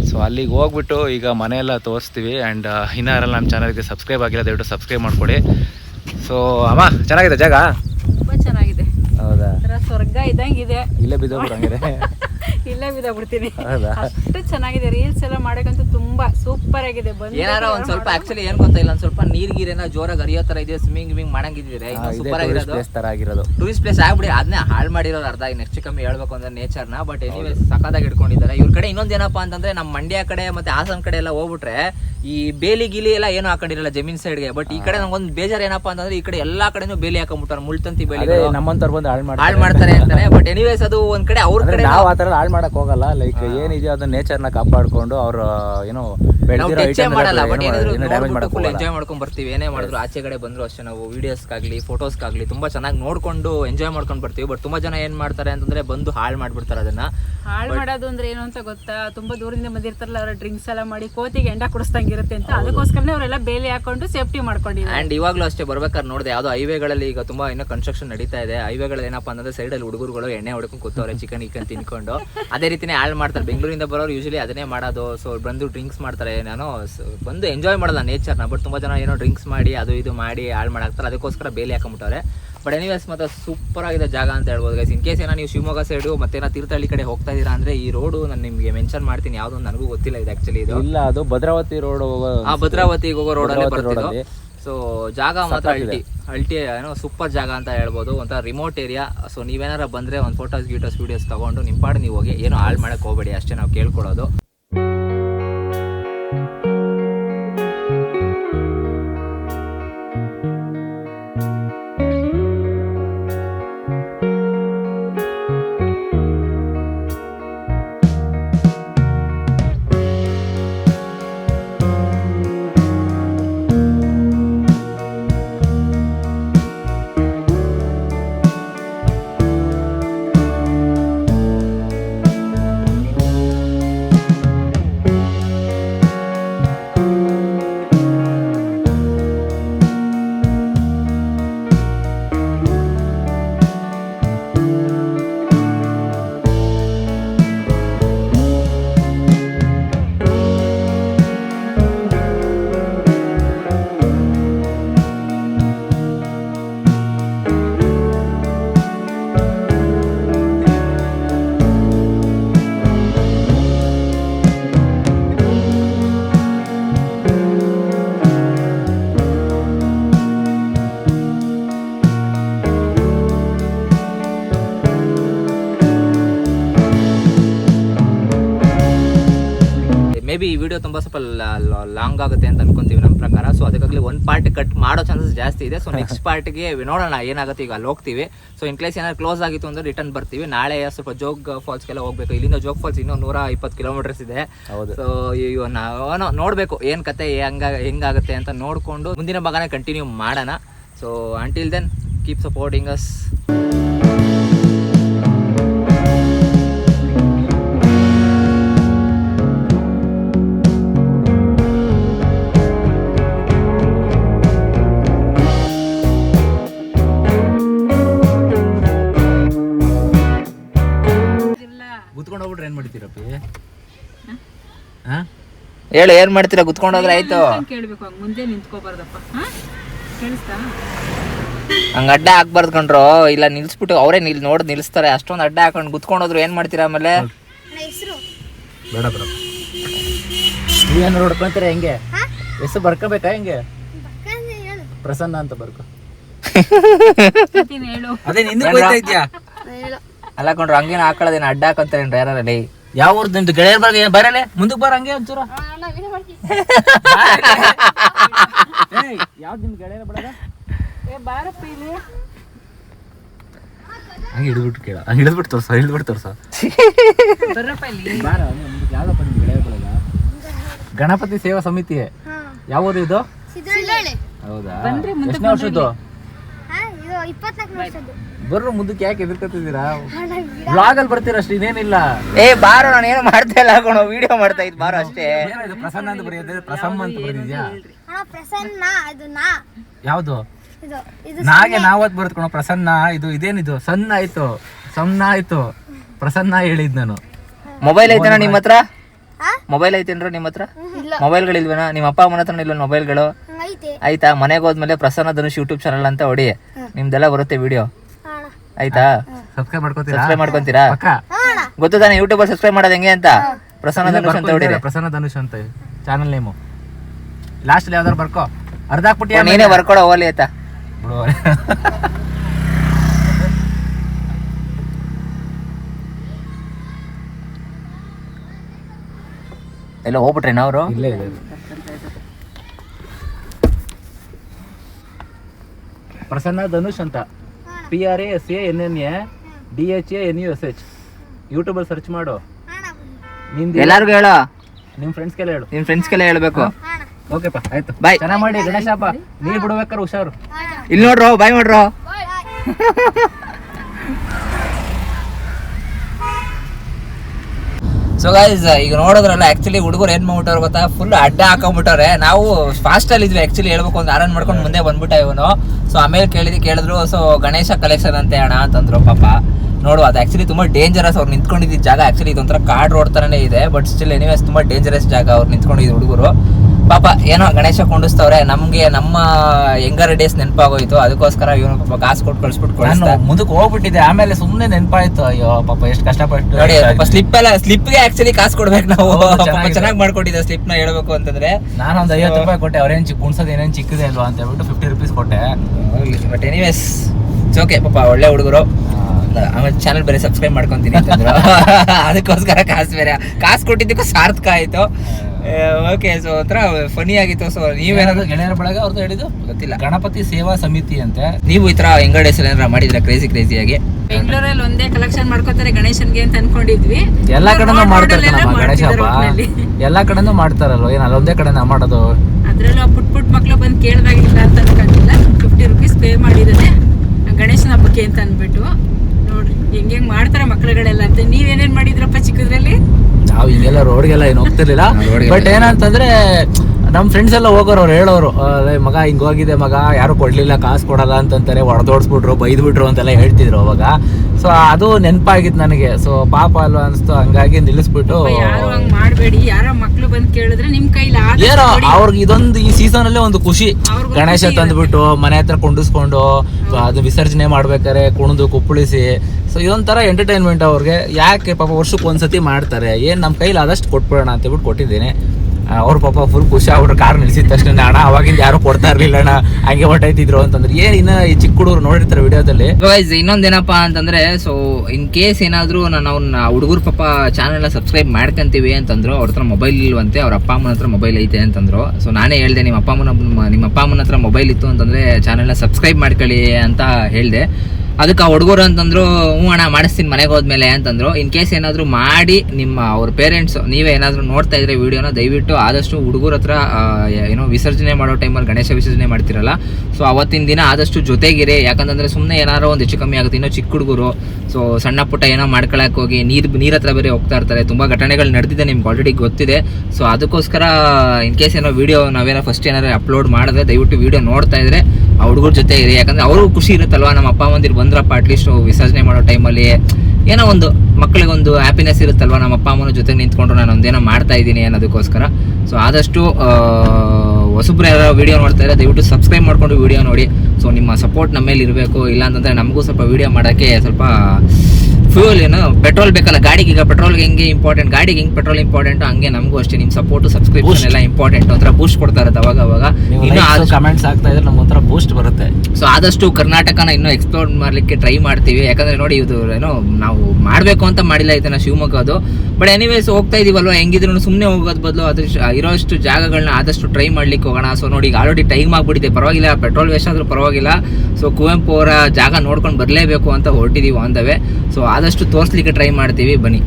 ಸೊ ಅಲ್ಲಿಗೆ ಹೋಗ್ಬಿಟ್ಟು ಈಗ ಮನೆಯೆಲ್ಲ ತೋರಿಸ್ತೀವಿ ಆ್ಯಂಡ್ ಇನ್ನಾರೆಲ್ಲ ನಮ್ಮ ಚಾನಲ್ಗೆ ಸಬ್ಸ್ಕ್ರೈಬ್ ಆಗಿಲ್ಲ ದಯವಿಟ್ಟು ಸಬ್ಸ್ಕ್ರೈಬ್ ಮಾಡಿಕೊಡಿ. ಸೊ ಅಮ್ಮ ಚೆನ್ನಾಗಿದೆ ಜಾಗ? ತುಂಬಾ ಚೆನ್ನಾಗಿದೆ. ಹೌದಾ? ಸ್ವರ್ಗ ಸ್ವರ್ಗ ಇದ್ದಂಗಿದೆ. ಇಲ್ಲೇ ಬಿದ್ದೋಗ್ಬಿಟ್ಟು ಹಂಗಿದೆ ಇಲ್ಲೇ ಬಿದ್ದೋಗ್ಬಿಡ್ತೀನಿ. ಬಿಡ್ತೀನಿ ಅಷ್ಟು ಚೆನ್ನಾಗಿದೆ. ರೀಲ್ಸ್ ಎಲ್ಲ ಮಾಡಕ್ಕಂತೂ ತುಂಬಾ ಸೂಪರ್ ಆಗಿದೆ. ಬಂದು ಏನಾರ ಒಂದ್ ಸ್ವಲ್ಪ ಆಕ್ಚುಲಿ ಏನ್ ಗೊತ್ತಿಲ್ಲ ಒಂದ್ ಸ್ವಲ್ಪ ನೀರ್ ಗೀರೇನ ಜೋರಾಗಿ ಹರಿಯೋ ತರ ಇದೆ ಸ್ವಿಮ್ಮಿಂಗ್ ವಿಮಿಂಗ್ ಮಾಡಂಗಿದ್ರೆ ಸೂಪರ್ ಟೂರಿಸ್ಟ್ ಆಗಿರೋದು. ಪ್ಲೇಸ್ ಥರ ಆಗಿರೋದು. ಟೂರಿಸ್ಟ್ ಪ್ಲೇಸ್ ಆಗ್ಬಿಡಿ. ಅದನ್ನೇ ಹಾಳು ಮಾಡಿರೋದು ಅರ್ಧ ನೆಕ್ಸ್ಟ್ ಕಮ್ಮಿ ಹೇಳ್ಬೇಕು ಅಂದ್ರೆ ನೇಚರ್ನ ಬಟ್ ಎನಿವೇ ಸಖತ್ತಾಗಿ ಇಟ್ಕೊಂಡಿದ್ದಾರೆ. ಇವ್ರ ಕಡೆ ಇನ್ನೊಂದ್ ಏನಪ್ಪಾ ಅಂತಂದ್ರೆ ನಮ್ಮ ಮಂಡ್ಯ ಕಡೆ ಮತ್ತೆ ಹಾಸನ್ ಕಡೆ ಎಲ್ಲ ಹೋಗ್ಬಿಟ್ರೆ ಈ ಬೇಲಿ ಗಿಲಿ ಎಲ್ಲ ಏನು ಹಾಕೊಂಡಿರಲ್ಲ ಜಮೀನ್ ಸೈಡ್ಗೆ ಬಟ್ ಈ ಕಡೆ ನಂಗೊಂದು ಬೇಜಾರ್ ಏನಪ್ಪಾ ಅಂತಂದ್ರೆ ಈ ಕಡೆ ಎಲ್ಲಾ ಕಡೆನೂ ಬೇಲಿ ಹಾಕೊಂಡ್ಬಿಟ್ಟಾರೆ. ಮುಳ್ತಂತಿ ಬೇಲಿ ನಮ್ಮಂತವ್ರು ಬಂದು ಹಾಳು ಮಾಡ್ತಾರೆ. ಅಂತಾರೆ. ಬಟ್ ಎನಿವೇಸ್ ಅದು ಒಂದ್ ಕಡೆ ಅವ್ರ ಕಡೆ ನಾವು ಹಾಳು ಮಾಡೋಕ್ಕೋಗಲ್ಲ ಲೈಕ್ ಏನಿದೆಯೋ ಅದನ್ನ ನೇಚರ್ನ ಕಾಪಾಡಿಕೊಂಡು ಅವ್ರ ಏನು ಟಚ್ ಮಾಡಲ್ಲ ಬಟ್ ಏನಾದ್ರು ಫುಲ್ ಎಂಜಾಯ್ ಮಾಡ್ಕೊಂಡು ಬರ್ತೀವಿ. ಏನೇ ಮಾಡಿದ್ರು ಆಚೆ ಕಡೆ ಬಂದ್ರು ಅಷ್ಟೇ ನಾವು ವಿಡಿಯೋಸ್ಗಾಗ್ಲಿ ಫೋಟೋಸ್ಗಾಗ್ಲಿ ತುಂಬಾ ಚೆನ್ನಾಗಿ ನೋಡ್ಕೊಂಡು ಎಂಜಾಯ್ ಮಾಡ್ಕೊಂಡು ಬರ್ತೀವಿ. ಬಟ್ ತುಂಬಾ ಜನ ಏನ್ ಮಾಡ್ತಾರೆ ಅಂತಂದ್ರೆ ಬಂದು ಹಾಳು ಮಾಡ್ಬಿಡ್ತಾರೆ ಅದನ್ನ. ಹಾಳು ಮಾಡೋದು ಅಂದ್ರೆ ಏನು ಅಂತ ಗೊತ್ತಾ? ತುಂಬಾ ದೂರದಿಂದ ಬಂದಿರ್ತಾರಲ್ಲ ಅವ್ರ ಡ್ರಿಂಕ್ಸ್ ಎಲ್ಲ ಮಾಡಿ ಕೋತಿಗೆ ಎಂಡ ಕುಡಿಸ್ದಂಗಿರುತ್ತೆ ಅಂತ. ಅದಕ್ಕೋಸ್ಕರನೇ ಅವರೆಲ್ಲ ಬೇಲಿ ಹಾಕೊಂಡು ಸೇಫ್ಟಿ ಮಾಡ್ಕೊಂಡಿದ್ದಾರೆ. ಅಂಡ್ ಇವಾಗ್ಲೂ ಅಷ್ಟೇ ಬರ್ಬೇಕಾದ್ರೆ ನೋಡಿದೆ ಯಾವ್ದೋ ಹೈವೇಗಳಲ್ಲಿ ಈಗ ತುಂಬಾ ಇನ್ನೂ ಕನ್ಸ್ಟ್ರಕ್ಷನ್ ನಡೀತಾ ಇದೆ. ಹೈವೇಗಳಲ್ಲಿ ಏನಪ್ಪಾ ಅಂದ್ರೆ ಸೈಡ್ ಅಲ್ಲಿ ಹುಡುಗರುಗಳು ಎಣ್ಣೆ ಹೊಡ್ಕೊಂಡು ಕೂತವ್ರೆ ಚಿಕನ್ ಇಕನ್ ತಿನ್ಕೊಂಡು. ಅದೇ ರೀತಿನೇ ಹಾಳು ಮಾಡ್ತಾರೆ. ಬೆಂಗಳೂರಿಂದ ಬರೋರು ಯೂಶಲಿ ಅದನ್ನೇ ಮಾಡೋದು. ಸೊ ಬಂದು ಡ್ರಿಂಕ್ಸ್ ಮಾಡ್ತಾರೆ. ನಾನು ಬಂದು ಎಂಜಾಯ್ ಮಾಡಲ್ಲ ನೇಚರ್ನ ಬಟ್ ತುಂಬಾ ಜನ ಏನೋ ಡ್ರಿಂಕ್ಸ್ ಮಾಡಿ ಅದು ಇದು ಮಾಡಿ ಹಾಳು ಮಾಡಾಕ್ತಾರೆ ಅದಕ್ಕೋಸ್ಕರ ಬೇಲಿ ಹಾಕೊಂಬಿಟ್ಟವ್ರೆ ಬಟ್ ಎನಿವೇಸ್ ಮತ್ತು ಸೂಪರ್ ಆಗಿದೆ ಜಾಗ ಅಂತ ಹೇಳ್ಬೋದು ಗೈಸ್ ಇನ್ ಕೇಸ್ ಏನೋ ನೀವು ಶಿವಮೊಗ್ಗ ಸೈಡು ಮತ್ತೆ ಏನೋ ತೀರ್ಥಹಳ್ಳಿ ಕಡೆ ಹೋಗ್ತಾ ಇದ್ದೀರಾ ಅಂದ್ರೆ ಈ ರೋಡು ನಾನು ನಿಮಗೆ ಮೆನ್ಷನ್ ಮಾಡ್ತೀನಿ. ಯಾವುದೋ ನನಗೂ ಗೊತ್ತಿಲ್ಲ ಇದು ಆಕ್ಚುಲಿ ಇದು. ಇಲ್ಲ ಅದು ಭದ್ರಾವತಿ ರೋಡ್ ಹೋಗೋ ಆ ಭದ್ರಾವತಿಗೆ ಹೋಗೋ ರೋಡಲ್ಲೇ ಅಲ್ಲಿ ಬರ್ತಿದ್ದು. ಸೊ ಜಾಗ ಮಾತ್ರ. ಅಲ್ಟಿ ಅಲ್ಟಿ ಏನೋ ಸೂಪರ್ ಜಾಗ ಅಂತ ಹೇಳ್ಬೋದು. ಒಂಥರ ರಿಮೋಟ್ ಏರಿಯಾ ಸೊ ನೀವೇನಾರ ಬಂದ್ರೆ ಒಂದು ಫೋಟೋಸ್ ಗೀಟೋಸ್ ವಿಡಿಯೋಸ್ ತಗೊಂಡು ನಿಮ್ಮ ಪಾಡು ನೀವು ಹೋಗಿ ಏನೋ ಹಾಳು ಮಾಡೋಕ್ಕೆ ಹೋಗಬೇಡಿ ಅಷ್ಟೇ ನಾವು ಕೇಳ್ಕೊಳ್ಳೋದು. ಮೇ ಬಿ ಈ ವಿಡಿಯೋ ತುಂಬಾ ಸ್ವಲ್ಪ ಲಾಂಗ್ ಆಗುತ್ತೆ ಅಂತ ಅನ್ಕೊಂತೀವಿ ನಮ್ಮ ಪ್ರಕಾರ. ಸೊ ಅದಕ್ಕಾಗಲಿ ಒಂದು ಪಾರ್ಟ್ ಕಟ್ ಮಾಡೋ ಚಾನ್ಸಸ್ ಜಾಸ್ತಿ ಇದೆ. ಸೊ ನೆಕ್ಸ್ಟ್ ಪಾರ್ಟ್ಗೆ ನೋಡೋಣ ಏನಾಗುತ್ತೆ ಈಗ ಅಲ್ಲಿ ಹೋಗ್ತೀವಿ. ಸೊ ಇನ್ ಕೇಸ್ ಏನಾದ್ರು ಕ್ಲೋಸ್ ಆಗಿತ್ತು ಅಂದ್ರೆ ರಿಟರ್ನ್ ಬರ್ತೀವಿ. ನಾಳೆ ಸ್ವಲ್ಪ ಜೋಗ್ ಫಾಲ್ಸ್ಗೆಲ್ಲ ಹೋಗ್ಬೇಕು. ಇಲ್ಲಿಂದ ಜೋಗ್ ಫಾಲ್ಸ್ ಇನ್ನೂ ನೂರ ಇಪ್ಪತ್ತು ಕಿಲೋಮೀಟರ್ಸ್ ಇದೆ. ಸೊ ಇವ ನಾವು ನೋಡ್ಬೇಕು ಏನ್ ಕತೆ ಹೆಂಗ ಹೆಂಗಾಗುತ್ತೆ ಅಂತ ನೋಡ್ಕೊಂಡು ಮುಂದಿನ ಭಾಗನ ಕಂಟಿನ್ಯೂ ಮಾಡೋಣ. So until then keep supporting us ಹೇಳು ಏನ್ ಮಾಡ್ತೀರಾ? ಕುತ್ಕೊಂಡೋದ್ರೆ ಆಯ್ತು. ಕೇಳ್ಬೇಕು ಹಂಗ್ ಮುಂದೆ ನಿಂತ್ಕೋಬಾರ್ದಪ್ಪ. ಹಾ? ಕೇಳಿಸ್ತಾ? ಹಂಗ ಅಡ್ಡ ಹಾಕ್ಬಾರ್ದು ಕಣ್ರು. ಇಲ್ಲ ನಿಲ್ಸ್ಬಿಟ್ಟು ಅವರೇ ನಿಲ್ ನೋಡ್ ನಿಲ್ಸ್ತಾರೆ. ಅಷ್ಟೊಂದು ಅಡ್ಡ ಹಾಕೊಂಡು ಕುತ್ಕೊಂಡೋದ್ರು ಏನ್ ಮಾಡ್ತೀರಾ ಆಮೇಲೆ? ಬೇಡ ಬೇಡ. ನೀವೇನು ನೋಡ್ಕೊಂತೀರ ಹೆಂಗೆ? ಹೆಸರು ಬರ್ಕೋಬೇಕಾ ಹೆಂಗೆ? ಪ್ರಸನ್ನ ಅಂತ ಬರ್ಕೊ. ಅದೇ ನಿಂದು ಇದ್ಯಾ ಅಲ್ಲ ಕೊಂಡ್ರು ಹಂಗೇನು ಹಾಕೊಳ್ಳೋದೇನು ಅಡ್ಡ ಹಾಕೊಂತಾರೇನ್ರಿ ಯಾರಲ್ಲಿ ಯಾವ ಊರ್ದು ನಿಮ್ದು? ಗೆಳೆಯರ್ ಬಗ್ಗೆ ಬರಲೆ? ಮುಂದಕ್ಕೆ ಬರ ಹಂಗೆ ಒಂಚೂರ. ಯಾವ್ದು ನಿಮ್ ಗೆಳೆಯರ ಬಡಗ ಏ ಬಾರಪ್ಪ ಇಲ್ಲಿ. ಹಂಗೆ ಹಿಡಿದ್ಬಿಟ್ಟು ಕೇಳ. ಹಂಗೆ ಹಿಡಿದ್ಬಿಟ್ಟು ತೋರ್ಸ ಹಿಡಿದ್ಬಿಟ್ಟು ತೋರ್ಸ. ಬರ್ರಪ್ಪ ಇಲ್ಲಿ. ಬಾರ ಮುಂದಕ್ಕೆ ಯಾವ್ದಪ್ಪ ನಿಮ್ ಗೆಳೆಯರ ಬಳಗ ಗಣಪತಿ ಸೇವಾ ಸಮಿತಿ ಯಾವುದು ಇದು? ಹೌದಾ? ಎಷ್ಟು ಎಷ್ಟನೇ ವರ್ಷದ್ದು? ಇಪ್ಪತ್ನಾಲ್ಕು ವರ್ಷದ್ದು. ಬರ್ರು ಮುಂದಕ್ಕೆ ಯಾಕೆ ಎದುರ್ಕತ್ತಿದ್ದೀರಾ ಬ್ಲಾಗ್ ಅಲ್ಲಿ ಬರ್ತೀರ ಅಷ್ಟೇ ಇನ್ನೇನಿಲ್ಲ. ಏ ಬಾರೋ ನಾನು ಏನು ಮಾಡ್ತಾ ಇಲ್ಲ ಕಣೋ ವಿಡಿಯೋ ಮಾಡ್ತಾ ಇದ್ ಬಾರೋ ಅಷ್ಟೇ. ಏನಾಯ್ತು ಪ್ರಸನ್ನ ಅಂತ ಬರೆಯೋದು ಪ್ರಸಮ್ಮ ಅಂತ ಬರೆದಿದ್ಯಾ? ಅಣ್ಣ ಪ್ರಸನ್ನ ಅದು ನಾ. ಯಾವ್ದು? ಇದು ಇದು ನಾಗೆ ನಾವತ್ ಬರುತ್ತೆ ಕಣೋ ಪ್ರಸನ್ನ ಇದು ಇದೇನಿದು? ಸಣ್ಣ ಆಯ್ತು ಸಣ್ಣ ಆಯ್ತು. ಪ್ರಸನ್ನ ಹೇಳಿದ್ ನಾನು. ಮೊಬೈಲ್ ಐತೇನ ನಿಮ್ಮ ಹತ್ರ ಹಾ? ಮೊಬೈಲ್ ಐತೇನ್ರ ನಿಮ್ಮ ಹತ್ರ ಮೊಬೈಲ್ ಮೊಬೈಲ್ಗಳಿಲ್ವೇನಾ ನಿಮ್ಮ ಅಪ್ಪ ಅಮ್ಮನ ಹತ್ರ ಇಲ್ಲ ಮೊಬೈಲ್ಗಳು ಐತೆ. ಆಯ್ತಾ? ಮನೆಗೆ ಹೋದ್ಮೇಲೆ ಪ್ರಸನ್ನ ಧನುಷ್ ಯೂಟ್ಯೂಬ್ ಚಾನಲ್ ಅಂತ ಹೊಡಿ. ನಿಮ್ದೆಲ್ಲ ಬರುತ್ತೆ ವಿಡಿಯೋ ಆಯ್ತಾ? ಸಬ್ಸ್ಕ್ರೈಬ್ ಮಾಡ್ಕೊತೀರಾ? ಸಬ್ಸ್ಕ್ರೈಬ್ ಮಾಡ್ಕೊಂತೀರಾ? ಅಣ್ಣ ಗೊತ್ತು ತಾನೆ ಯೂಟ್ಯೂಬ್ ಅಲ್ಲಿ ಸಬ್ಸ್ಕ್ರೈಬ್ ಮಾಡೋದು ಹೆಂಗೆ ಅಂತ? ಪ್ರಸನ್ನ ಧನುಷ್ ಅಂತ ಹೊಡಿರಿ ಪ್ರಸನ್ನ ಧನುಷ್ ಅಂತ ಚಾನಲ್ ನೇಮು ಲಾಸ್ಟ್ ಯಾವ್ದಾರು ಬರ್ಕೋ. ಅರ್ಧ ಹಾಕ್ಬಿಟ್ಟು ನೀನೇ ಬರ್ಕೊಡೋ ಓಲಿ ಆಯ್ತಾ ಬಿಡು. ಎಲ್ಲ ಹೋಗ್ಬಿಟ್ರೇನ ಅವರು? ಇಲ್ಲೇ ಇದೆ ಪ್ರಸನ್ನ ಧನುಷ್ ಅಂತ. P R A S A N N A D H A N U S H ಯೂಟ್ಯೂಬಲ್ಲಿ ಸರ್ಚ್ ಮಾಡು. ನಿಮ್ದು ನಿಂದು ಎಲ್ಲಾರ್ಗು ಹೇಳೋ. ನಿಮ್ಮ ಫ್ರೆಂಡ್ಸ್ಗೆಲ್ಲ ಹೇಳು. ನಿಮ್ ಫ್ರೆಂಡ್ಸ್ಗೆಲ್ಲ ಹೇಳ್ಬೇಕು. ಓಕೆಪ್ಪ ಆಯ್ತು. ಬಾಯ್ ಚೆನ್ನಾಗಿ ಮಾಡಿ ಗಣೇಶಪ್ಪ ನೀರು ಬಿಡ್ಬೇಕಾರೆ ಹುಷಾರು. ಇಲ್ಲಿ ನೋಡ್ರೋ ಬಾಯ್ ಮಾಡ್ರೋ. ಸೊ ಗೈಸ್ ಈಗ ನೋಡಿದ್ರಲ್ಲ ಆಕ್ಚುಲಿ ಹುಡುಗರು ಏನ್ ಮಾಡ್ಬಿಟ್ಟವ್ರು ಗೊತ್ತಾ? ಫುಲ್ ಅಡ್ಡ ಹಾಕೊಂಡ್ಬಿಟ್ಟವ್ರೆ. ನಾವು ಫಾಸ್ಟ್ ಅಲ್ಲಿ ಇದ್ವಿ ಆಕ್ಚುಲಿ ಹೇಳ್ಬೇಕು ಒಂದು ಆರನ್ ಮಾಡ್ಕೊಂಡು ಮುಂದೆ ಬಂದ್ಬಿಟ್ಟ ಇವನು. ಸೊ ಆಮೇಲೆ ಕೇಳಿದ್ವಿ ಕೇಳಿದ್ರು ಸೊ ಗಣೇಶ ಕಲೆಕ್ಷನ್ ಅಂತೆ ಅಣ್ಣ ಅಂತಂದ್ರು ಪಾಪ. ನೋಡು ಅದು ಆಕ್ಚುಲಿ ತುಂಬಾ ಡೇಂಜರಸ್ ಅವ್ರು ನಿಂತ್ಕೊಂಡಿದ್ದ ಜಾಗ. ಆಕ್ಚುಲಿ ಇದೊಂಥರ ಕಾಡ್ ರೋಡ್ ತರನೇ ಇದೆ ಬಟ್ ಸ್ಟಿಲ್ ಎನಿವೇಸ್ ತುಂಬಾ ಡೇಂಜರಸ್ ಜಾಗ ಅವ್ರು ನಿಂತ್ಕೊಂಡಿದ್ದ ಹುಡುಗರು. ಪಾಪ ಏನೋ ಗಣೇಶ ಕೊಂಡಿಸ್ತವ್ರೆ ನಮ್ಗೆ ನಮ್ಮ ಯಂಗರ್ ಡೇಸ್ ನೆನಪಾಗೋಯ್ತು ಅದಕ್ಕೋಸ್ಕರ ಇವನು ಪಾಪ ಕಾಸು ಕೊಟ್ಟು ಕಳ್ಸ್ಬಿಟ್ಟು ನಾನು ಕಳಿಸ್ತಾ ಮುಂದಕ್ಕೆ ಹೋಗ್ಬಿಟ್ಟಿದೆ ಆಮೇಲೆ ಸುಮ್ಮನೆ ನೆನಪಾಯ್ತು ಅಯ್ಯೋ ಪಾಪ ಎಷ್ಟು ಕಷ್ಟಪಟ್ಟು ನೋಡಿ ಪಾಪ ಸ್ಲಿಪ್ ಎಲ್ಲ ಸ್ಲಿಪ್ಗೆ ಆಕ್ಚುಲಿ ಕಾಸು ಕೊಡ್ಬೇಕು ನಾವು. ಹೌದು, ಪಾಪ ಚೆನ್ನಾಗಿದೆ. ಚೆನ್ನಾಗಿ ಮಾಡ್ಕೊಟ್ಟಿದ್ದೆ ಸ್ಲಿಪ್ನ ಹೇಳ್ಬೇಕು ಅಂತಂದ್ರೆ. ನಾನು ಒಂದು ಐವತ್ತು ರೂಪಾಯಿ ಕೊಟ್ಟೆ ಅವ್ರೇನು ಚಿಕ್ಕ ಕುಣ್ಸೋದು ಏನೇನು ಚಿಕ್ಕದೆ ಅಲ್ವಾ ಅಂತ ಹೇಳ್ಬಿಟ್ಟು ಫಿಫ್ಟಿ ರುಪೀಸ್ ಕೊಟ್ಟೆ. ಬಟ್ ಎನಿವೇಸ್ ಓಕೆ ಪಾಪ ಒಳ್ಳೆ ಹುಡುಗರು. ಆಮೇಲೆ ಚಾನಲ್ ಬೇರೆ ಸಬ್ಸ್ಕ್ರೈಬ್ ಮಾಡ್ಕೊಂತೀನಿ ಅಂತಂದ್ರು. ಅದಕ್ಕೋಸ್ಕರ ಕಾಸು ಬೇರೆ. ಕಾಸು ಕೊಟ್ಟಿದ್ದಕ್ಕೂ ಸಾರ್ಥಕ ಆಯ್ತು. ಓಕೆ ಸೊ ಒಂಥರ ಫನಿ ಆಗಿತ್ತು. ಸೊ ನೀವೇನಾದ್ರು ಗೆಳೆಯರ ಬಳಗ ಅವ್ರದ್ದು ಹೇಳಿದ್ದು? ಗೊತ್ತಿಲ್ಲ. ಗಣಪತಿ ಸೇವಾ ಸಮಿತಿ ಅಂತೆ. ನೀವು ಈ ತರ ಹೆಂಗಡೇಸ್ ಏನಾರ ಮಾಡಿದ್ರ ಕ್ರೇಜಿ ಕ್ರೇಜಿ ಆಗಿ? ಬೆಂಗಳೂರಲ್ಲಿ ಒಂದೇ ಕಲೆಕ್ಷನ್ ಮಾಡ್ಕೋತಾರೆ ಗಣೇಶನ್ಗೆ ಅಂತ ಅನ್ಕೊಂಡಿದ್ವಿ. ಎಲ್ಲಾ ಕಡೆನೂ ಮಾಡ್ತಾರೆ ಗಣೇಶ ಹಬ್ಬ. ಎಲ್ಲಾ ಕಡೆನೂ ಮಾಡ್ತಾರಲ್ವ? ಏನ್ ಅಲ್ಲೊಂದೇ ಕಡೆ ನಾ ಮಾಡೋದು? ಅದ್ರಲ್ಲೂ ಆ ಪುಟ್ ಪುಟ್ ಮಕ್ಳು ಬಂದು ಕೇಳ್ದಾಗಿಲ್ಲ ಅಂತ ಅನ್ಕೊಂಡಿಲ್ಲ. ಫಿಫ್ಟಿ ರುಪೀಸ್ ಪೇ ಮಾಡಿದ್ದಾನೆ. ಗಣೇಶನ ಹಬ್ಬಕ್ಕೆ ಅಂತ ಅಂದ್ಬಿಟ್ಟು ಹೆಂಗ್ ಹೆಂಗ್ ಮಾಡ್ತಾರೆ ಮಕ್ಳುಗಳೆಲ್ಲ ಅಂತ. ನೀವೇನೇನ್ ಮಾಡಿದ್ರಪ್ಪ ಚಿಕ್ಕದ್ರಲ್ಲಿ? ನಾವು ಹಿಂಗೆಲ್ಲ ರೋಡ್ಗೆಲ್ಲ ಏನು ಹೋಗ್ತಿರ್ಲಿಲ್ಲ. ಬಟ್ ಏನಂತಂದ್ರೆ ನಮ್ ಫ್ರೆಂಡ್ಸ್ ಎಲ್ಲ ಹೋಗೋರು ಅವ್ರು ಹೇಳೋರು ಅದೇ ಮಗ ಹಿಂಗ್ ಹೋಗಿದೆ ಮಗ ಯಾರು ಕೊಡ್ಲಿಲ್ಲ ಕಾಸು ಕೊಡಲ್ಲ ಅಂತಂತಾರೆ ಹೊಡೆದೋಡ್ಸ್ಬಿಟ್ರು ಬೈದ್ಬಿಟ್ರು ಅಂತೆಲ್ಲ ಹೇಳ್ತಿದ್ರು ಅವಾಗ. ಸೊ ಅದು ನೆನಪಾಗಿತ್ತು ನನಗೆ. ಸೊ ಪಾಪ ಅಲ್ವಾ ಅನಿಸ್ತು ಹಂಗಾಗಿ ನಿಲ್ಲಿಸ್ಬಿಟ್ಟು ಯಾರು ಹಂಗ್ ಮಾಡ್ಬೇಡಿ. ಯಾರೋ ಮಕ್ಳು ಬಂದ್ ಕೇಳಿದ್ರೆ ನಿಮ್ ಕೈಲಿ ಏನೋ. ಅವ್ರಿಗೆ ಇದೊಂದು ಈ ಸೀಸನ್ ಅಲ್ಲೇ ಒಂದು ಖುಷಿ. ಗಣೇಶ ತಂದ್ಬಿಟ್ಟು ಮನೆ ಹತ್ರ ಕುಂಡಿಸ್ಕೊಂಡು ಅದು ವಿಸರ್ಜನೆ ಮಾಡ್ಬೇಕಾರೆ ಕುಣಿದು ಕುಪ್ಪಳಿಸಿ ಸೊ ಇದೊಂಥರ ಎಂಟರ್ಟೈನ್ಮೆಂಟ್ ಅವ್ರಿಗೆ. ಯಾಕೆ ಪಾಪ ವರ್ಷಕ್ಕೆ ಒಂದ್ಸತಿ ಮಾಡ್ತಾರೆ? ಏನು ನಮ್ಮ ಕೈಲಿ ಆದಷ್ಟು ಕೊಟ್ಬಿಡೋಣ ಅಂತ ಹೇಳ್ಬಿಟ್ಟು ಕೊಟ್ಟಿದ್ದೀನಿ. ಅವ್ರ ಪಾಪ ಫುಲ್ ಖುಷಿ ಆಗ್ಬಿಟ್ರು. ಕಾರ್ ನಿಲ್ಸಿದ ತಕ್ಷಣ ಅಣ್ಣ, ಅವಾಗಿಂದ ಯಾರು ಕೊಡ್ತಾ ಇರಲಿಲ್ಲ ಅಣ್ಣ, ಹಂಗೆ ಹೊಟ್ಟೈತಿದ್ರು ಅಂತಂದ್ರೆ. ಏನು ಇನ್ನ ಈ ಚಿಕ್ಕ ಹುಡುಗರು ನೋಡಿರ್ತಾರೆ ವಿಡಿಯೋದಲ್ಲಿ? ಇನ್ನೊಂದೇನಪ್ಪ ಅಂತಂದ್ರೆ ಸೊ ಇನ್ ಕೇಸ್ ಏನಾದ್ರು ನಾನು ಅವ್ನ ಹುಡುಗರು ಪಾಪ ಚಾನೆಲ್ ಸಬ್ಸ್ಕ್ರೈಬ್ ಮಾಡ್ಕೊಂತೀವಿ ಅಂತಂದ್ರು, ಅವ್ರ ಹತ್ರ ಮೊಬೈಲ್ ಇಲ್ವಂತೆ, ಅವ್ರ ಅಪ್ಪ ಅಮ್ಮನ ಹತ್ರ ಮೊಬೈಲ್ ಐತೆ ಅಂತಂದ್ರು. ಸೊ ನಾನೇ ಹೇಳ್ದೆ, ನಿಮ್ಮ ಅಪ್ಪ ಅಮ್ಮನ, ನಿಮ್ಮ ಅಪ್ಪ ಅಮ್ಮನ ಹತ್ರ ಮೊಬೈಲ್ ಇತ್ತು ಅಂತಂದ್ರೆ ಚಾನೆಲ್ನ ಸಬ್ಸ್ಕ್ರೈಬ್ ಮಾಡ್ಕೊಳ್ಳಿ ಅಂತ ಹೇಳ್ದೆ. ಅದಕ್ಕೆ ಆ ಹುಡುಗರು ಅಂತಂದ್ರು, ಹ್ಞೂ ಅಣ್ಣ, ಮಾಡಿಸ್ತೀನಿ ಮನೆಗೆ ಹೋದ್ಮೇಲೆ ಅಂತಂದ್ರು. ಇನ್ ಕೇಸ್ ಏನಾದರೂ ಮಾಡಿ ನಿಮ್ಮ ಅವ್ರ ಪೇರೆಂಟ್ಸ್ ನೀವೇ ಏನಾದರೂ ನೋಡ್ತಾ ಇದ್ರೆ ವಿಡಿಯೋನ ದಯವಿಟ್ಟು ಆದಷ್ಟು ಹುಡುಗರ ಹತ್ರ ಏನೋ ವಿಸರ್ಜನೆ ಮಾಡೋ ಟೈಮಲ್ಲಿ ಗಣೇಶ ವಿಸರ್ಜನೆ ಮಾಡ್ತಿರಲ್ಲ. ಸೊ ಅವತ್ತಿನ ದಿನ ಆದಷ್ಟು ಜೊತೆಗಿರಿ. ಯಾಕಂತಂದ್ರೆ ಸುಮ್ಮನೆ ಏನಾರೋ ಒಂದು ಹೆಚ್ಚು ಕಮ್ಮಿ ಆಗುತ್ತೆ. ಇನ್ನೂ ಚಿಕ್ಕ ಹುಡುಗರು. ಸೊ ಸಣ್ಣ ಪುಟ್ಟ ಏನೋ ಮಾಡ್ಕೊಳಕ್ಕೆ ಹೋಗಿ ನೀರ್ ನೀರ್ ಹತ್ರ ಬೇರೆ ಹೋಗ್ತಾ ಇರ್ತಾರೆ. ತುಂಬಾ ಘಟನೆಗಳು ನಡೆದಿದೆ ನಿಮ್ಗೆ ಆಲ್ರೆಡಿ ಗೊತ್ತಿದೆ. ಸೊ ಅದಕ್ಕೋಸ್ಕರ ಇನ್ ಕೇಸ್ ಏನೋ ವಿಡಿಯೋ ನಾವೇನೋ ಫಸ್ಟ್ ಏನಾದ್ರು ಅಪ್ಲೋಡ್ ಮಾಡಿದ್ರೆ ದಯವಿಟ್ಟು ವಿಡಿಯೋ ನೋಡ್ತಾ ಇದ್ರೆ. ಆ ಹುಡುಗರ ಜೊತೆ ಇರಿ. ಯಾಕಂದ್ರೆ ಅವರು ಖುಷಿ ಇರುತ್ತಲ್ವಾ? ನಮ್ಮ ಅಪ್ಪ ಅಮ್ಮಂದಿರ್ ಬಂದ್ರಪ್ಪ ಅಟ್ಲೀಸ್ಟ್ ವಿಸರ್ಜನೆ ಮಾಡೋ ಟೈಮಲ್ಲಿ ಏನೋ ಒಂದು ಮಕ್ಕಳಿಗೊಂದು ಹ್ಯಾಪಿನೆಸ್ ಇರುತ್ತಲ್ವಾ? ನಮ್ಮ ಅಪ್ಪ, ಅಮ್ಮನ ಜೊತೆ ನಿಂತ್ಕೊಂಡು ನಾನು ಒಂದೇನೋ ಮಾಡ್ತಾ ಇದ್ದೀನಿ ಅನ್ನೋದಕ್ಕೋಸ್ಕರ. ಸೊ ಆದಷ್ಟು ಹೊಸಬ್ರು ಯಾರೋ ವೀಡಿಯೋ ನೋಡ್ತಾ ಇದ್ದಾರೆ ದಯವಿಟ್ಟು ಸಬ್ಸ್ಕ್ರೈಬ್ ಮಾಡ್ಕೊಂಡು ವೀಡಿಯೋ ನೋಡಿ. ಸೊ ನಿಮ್ಮ ಸಪೋರ್ಟ್ ನಮ್ಮ ಮೇಲೆ ಇರಬೇಕು. ಇಲ್ಲಾಂತಂದರೆ ನಮಗೂ ಸ್ವಲ್ಪ ವೀಡಿಯೋ ಮಾಡೋಕ್ಕೆ ಸ್ವಲ್ಪ ಫ್ಯೂಲ್ ಏನು ಪೆಟ್ರೋಲ್ ಬೇಕಲ್ಲ ಗಾಡಿಗೆ ಈಗ ಪೆಟ್ರೋಲ್ಗೆ ಹೆಂಗೆ ಇಂಪಾರ್ಟೆಂಟ್ ಗಾಡಿಗೆ ಹೆಂಗೆ ಪೆಟ್ರೋಲ್ ಇಂಪಾರ್ಟೆಂಟ್ ಹಂಗೆ ನಮಗೂ ಅಷ್ಟೇ ನಿಮ್ಮ ಸಪೋರ್ಟ್ ಸಬ್ಸ್ಕ್ರಿಪ್ಷನ್ ಎಲ್ಲ ಇಂಪಾರ್ಟೆಂಟ್ ಒಂಥರ ಬೂಸ್ಟ್ ಕೊಡ್ತಾ ಇರುತ್ತೆ ಅವಾಗ ಅವಾಗ. ಇನ್ನೂ ಕಮೆಂಟ್ಸ್ ಆಗ್ತಾ ಇದ್ರೆ ನಮ್ಗೆ ಒಂಥರ ಬೂಸ್ಟ್ ಬರುತ್ತೆ. ಸೊ ಆದಷ್ಟು ಕರ್ನಾಟಕನ ಇನ್ನೂ ಎಕ್ಸ್ಪ್ಲೋರ್ ಮಾಡಲಿಕ್ಕೆ ಟ್ರೈ ಮಾಡ್ತೀವಿ. ಯಾಕಂದ್ರೆ ನೋಡಿ ಇದು ಏನೋ ನಾವು ಮಾಡಬೇಕು ಅಂತ ಮಾಡಿಲ್ಲ ಇದನ್ನ ಶಿವಮೊಗ್ಗ ಅದು. ಬಟ್ ಎನಿವೇಸ್ ಹೋಗ್ತಾ ಇದೀವಲ್ವ? ಹೆಂಗಿದ್ರು ಸುಮ್ಮನೆ ಹೋಗೋದ್ ಬದಲು ಅದಷ್ಟು ಇರೋಷ್ಟು ಜಾಗಗಳನ್ನ ಆದಷ್ಟು ಟ್ರೈ ಮಾಡ್ಲಿಕ್ಕೆ ಹೋಗೋಣ. ಸೊ ನೋಡಿ ಈಗ ಆಲ್ರೆಡಿ ಟೈಮ್ ಆಗ್ಬಿಟ್ಟಿದೆ. ಪರವಾಗಿಲ್ಲ ಪೆಟ್ರೋಲ್ ವೇಸ್ಟ್ ಆದ್ರೂ ಪರವಾಗಿಲ್ಲ. ಸೊ ಕುವೆಂಪು ಅವರ ಜಾಗ ನೋಡ್ಕೊಂಡು ಬರಲೇಬೇಕು ಅಂತ ಹೊರಟಿದೀವಿ ಆನ್ ದ ವೇ ಸೊ ಆದಷ್ಟು ತೋರಿಸ್ಲಿಕ್ಕೆ ಟ್ರೈ ಮಾಡ್ತೀವಿ ಬನ್ನಿ.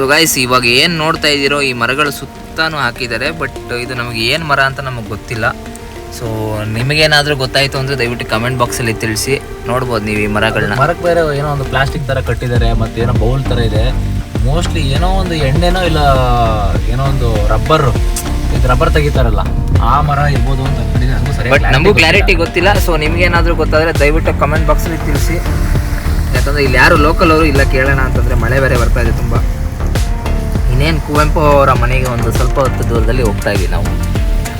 ಸೊ ಗೈಸ್ ಇವಾಗ ಏನು ನೋಡ್ತಾ ಇದ್ದೀರೋ ಈ ಮರಗಳು ಸುತ್ತಾನು ಹಾಕಿದ್ದಾರೆ ಬಟ್ ಇದು ನಮಗೆ ಏನು ಮರ ಅಂತ ನಮಗೆ ಗೊತ್ತಿಲ್ಲ. ಸೊ ನಿಮಗೇನಾದರೂ ಗೊತ್ತಾಯಿತು ಅಂದರೆ ದಯವಿಟ್ಟು ಕಮೆಂಟ್ ಬಾಕ್ಸಲ್ಲಿ ತಿಳಿಸಿ ನೋಡ್ಬೋದು ನೀವು ಈ ಮರಗಳನ್ನ. ಮರಕ್ಕೆ ಬೇರೆ ಏನೋ ಒಂದು ಪ್ಲಾಸ್ಟಿಕ್ ಥರ ಕಟ್ಟಿದ್ದಾರೆ ಮತ್ತು ಏನೋ ಬೌಲ್ ಥರ ಇದೆ. ಮೋಸ್ಟ್ಲಿ ಏನೋ ಒಂದು ಎಣ್ಣೆನೋ ಇಲ್ಲ ಏನೋ ಒಂದು ರಬ್ಬರ್ ಇದು ರಬ್ಬರ್ ತೆಗಿತಾರಲ್ಲ ಆ ಮರ ಇರ್ಬೋದು ಅಂತ ಬಟ್ ನಮಗೂ ಕ್ಲಾರಿಟಿ ಗೊತ್ತಿಲ್ಲ. ಸೊ ನಿಮಗೇನಾದರೂ ಗೊತ್ತಾದರೆ ದಯವಿಟ್ಟು ಕಮೆಂಟ್ ಬಾಕ್ಸಲ್ಲಿ ತಿಳಿಸಿ. ಯಾಕಂದರೆ ಇಲ್ಲಿ ಯಾರು ಲೋಕಲ್ ಅವರು ಇಲ್ಲ ಕೇಳೋಣ ಅಂತಂದರೆ ಮಳೆ ಬೇರೆ ಬರ್ತಾ ಇದೆ ತುಂಬ. ಇನ್ನೇನು ಕುವೆಂಪು ಅವರ ಮನೆಗೆ ಒಂದು ಸ್ವಲ್ಪ ಹೊತ್ತು ದೂರದಲ್ಲಿ ಹೋಗ್ತಾ ಇದ್ವಿ ನಾವು.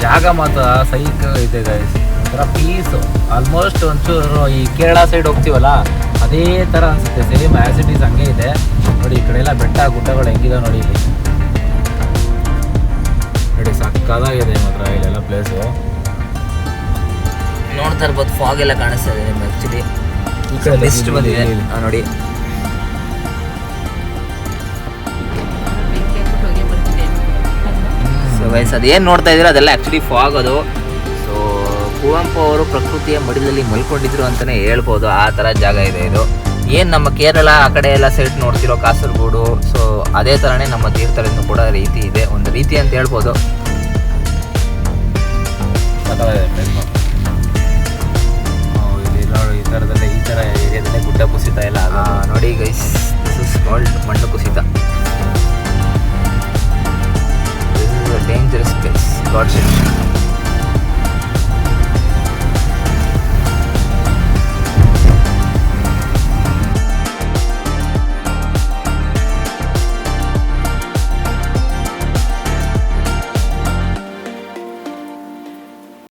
ಜಾಗ ಮಾತ್ರ ಸೈಕ್ ಇದೆ ಗೈಸ್ ಒಂಥರ ಪೀಸು ಆಲ್ಮೋಸ್ಟ್ ಒಂಚೂರು ಈ ಕೇರಳ ಸೈಡ್ ಹೋಗ್ತೀವಲ್ಲ ಅದೇ ಥರ ಅನಿಸುತ್ತೆ. ಸೇಮ್ ಆ್ಯಸಿಟೀಸ್ ಹಂಗೆ ಇದೆ. ನೋಡಿ ಈ ಕಡೆ ಎಲ್ಲ ಬೆಟ್ಟ ಗುಡ್ಡಗಳು ಹೆಂಗಿದೆ ನೋಡಿ ಇಲ್ಲಿ. ನೋಡಿ ಸಕ್ಕದಾಗಿದೆ ಮಾತ್ರ ಇಲ್ಲೆಲ್ಲ ಪ್ಲೇಸು ನೋಡ್ತಾ ಇರ್ಬೋದು ಫಾಗ್ ಎಲ್ಲ ಕಾಣಿಸ್ತಾ ಇದೆ ನಿಮ್ಗೆ ಆ್ಯಕ್ಚುಲಿ ಈ ಕಡೆ ಮಿಸ್ಟ್ ಬಂದಿದೆ. ನೋಡಿ. ಸೊ ಗೈಸ್ ಏನು ನೋಡ್ತಾ ಇದ್ದೀರೋ? ಅದೆಲ್ಲ ಆ್ಯಕ್ಚುಲಿ ಫಾಗ್ ಅದು. ಸೊ ಕುವೆಂಪು ಅವರು ಪ್ರಕೃತಿಯ ಮಡಿಲಲ್ಲಿ ಮಲ್ಕೊಂಡಿದ್ರು ಅಂತಲೇ ಹೇಳ್ಬೋದು. ಆ ಥರ ಜಾಗ ಇದೆ ಇದು. ಏನು ನಮ್ಮ ಕೇರಳ ಆ ಕಡೆ ಎಲ್ಲ ಸೈಡ್ ನೋಡ್ತಿರೋ ಕಾಸರಗೋಡು? ಸೊ ಅದೇ ಥರನೇ ನಮ್ಮ ತೀರ್ಥರನ್ನು ಕೂಡ ರೀತಿ ಇದೆ. ಒಂದು ರೀತಿ ಅಂತ ಹೇಳ್ಬೋದು. ಈ ಥರದಲ್ಲೇ ಈ ಥರ ಏರಿಯಾದಲ್ಲೇ ಗುಡ್ಡ ಕುಸಿತ ಎಲ್ಲ ನೋಡಿ ಗೈಸ್ ದಿಸ್ ಇಸ್ ಕಾಲ್ಡ್ ಮಣ್ಣು ಕುಸಿತ. dangerous place. God save.